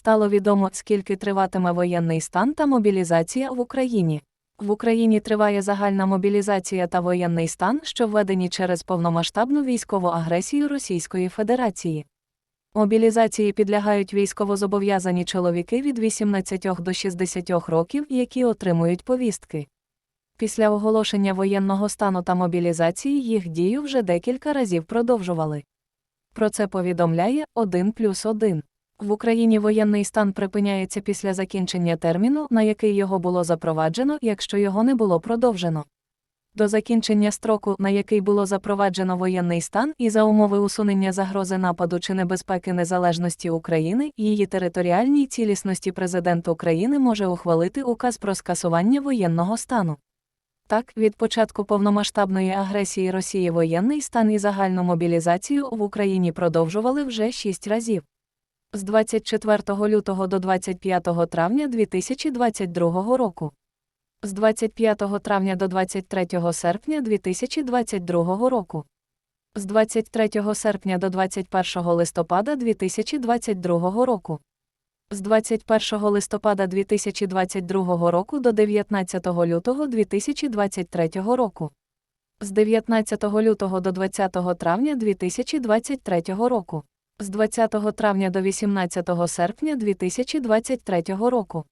Стало відомо, скільки триватиме воєнний стан та мобілізація в Україні. В Україні триває загальна мобілізація та воєнний стан, що введені через повномасштабну військову агресію Російської Федерації. Мобілізації підлягають військовозобов'язані чоловіки від 18 до 60 років, які отримують повістки. Після оголошення воєнного стану та мобілізації їх дію вже декілька разів продовжували. Про це повідомляє 1 плюс 1. В Україні воєнний стан припиняється після закінчення терміну, на який його було запроваджено, якщо його не було продовжено. До закінчення строку, на який було запроваджено воєнний стан, і за умови усунення загрози нападу чи небезпеки незалежності України, її територіальній цілісності президент України може ухвалити указ про скасування воєнного стану. Так, від початку повномасштабної агресії Росії воєнний стан і загальну мобілізацію в Україні продовжували вже шість разів. З 24 лютого до 25 травня 2022 року. З 25 травня до 23 серпня 2022 року. З 23 серпня до 21 листопада 2022 року. З 21 листопада 2022 року до 19 лютого 2023 року. З 19 лютого до 20 травня 2023 року. З 20 травня до 18 серпня 2023 року.